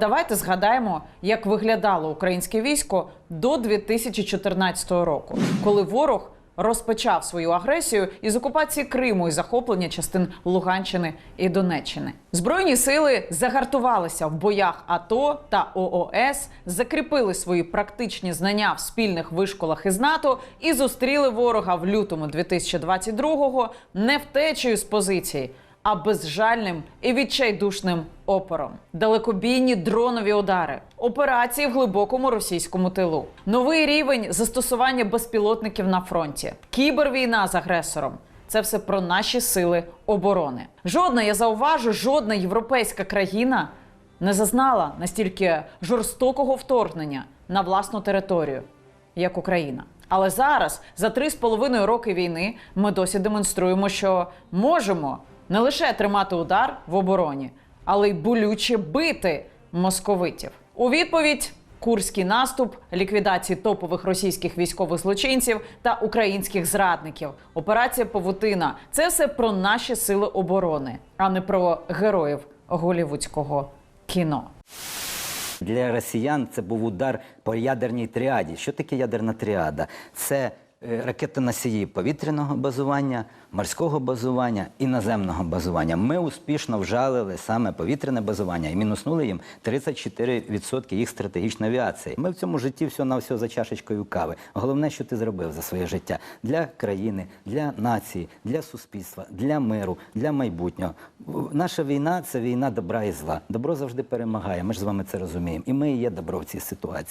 Давайте згадаємо, як виглядало українське військо до 2014 року, коли ворог розпочав свою агресію із окупації Криму і захоплення частин Луганщини і Донеччини. Збройні сили загартувалися в боях АТО та ООС, закріпили свої практичні знання в спільних вишколах із НАТО і зустріли ворога в лютому 2022-го не втечею з позиції а безжальним і відчайдушним опором. Далекобійні дронові удари, операції в глибокому російському тилу, новий рівень застосування безпілотників на фронті, кібервійна з агресором. Це все про наші сили оборони. Жодна, я зауважу, жодна європейська країна не зазнала настільки жорстокого вторгнення на власну територію, як Україна. Але зараз, за три з половиною роки війни, ми досі демонструємо, що можемо не лише тримати удар в обороні, але й болюче бити московитів. У відповідь курський наступ, ліквідації топових російських військових злочинців та українських зрадників. Операція Павутина це все про наші сили оборони, а не про героїв голівудського кіно. Для росіян це був удар по ядерній тріаді. Що таке ядерна тріада? Це ракетоносії повітряного базування, морського базування і наземного базування. Ми успішно вжалили саме повітряне базування і мінуснули їм 34% їх стратегічної авіації. Ми в цьому житті все на все за чашечкою кави. Головне, що ти зробив за своє життя для країни, для нації, для суспільства, для миру, для майбутнього. Наша війна це війна добра і зла. Добро завжди перемагає. Ми ж з вами це розуміємо. І ми є добро в цій ситуації.